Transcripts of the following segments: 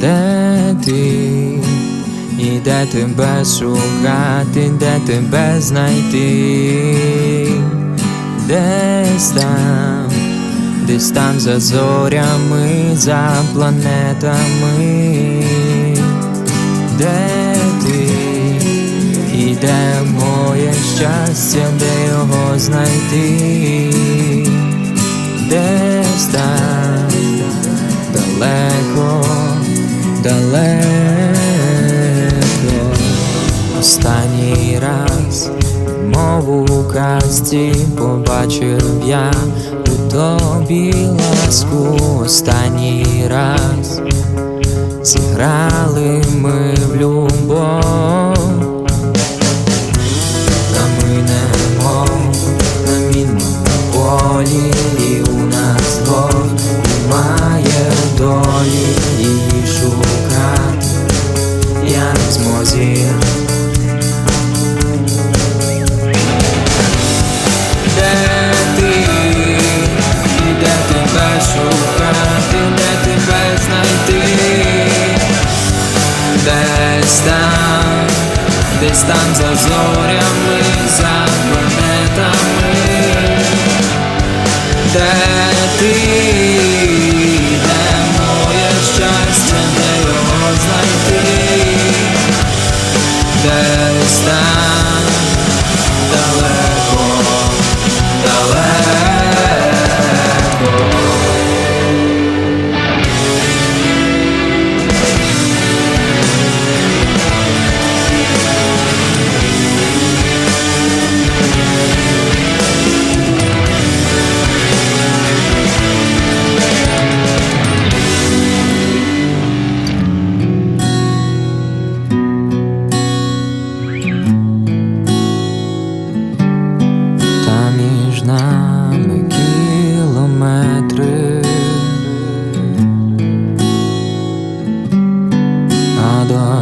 де ти, і де тебе шукати, де тебе знайти, десь там, десь там за зорями, за планетами, де ти, і де моє щастя, де його знайти, десь там далеко, далеко. Останній раз, мову у казці, побачив я у тобі ласку. Останній раз зіграли ми я не в змозі. Де ти, де тебе шукати, де тебе знайти, десь там, десь там за зорями, за десь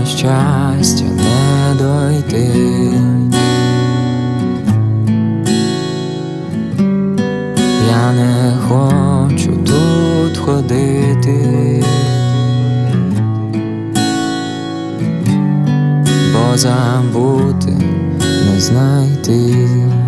щастя не дойти. Я не хочу тут ходити, бо забути не знайти.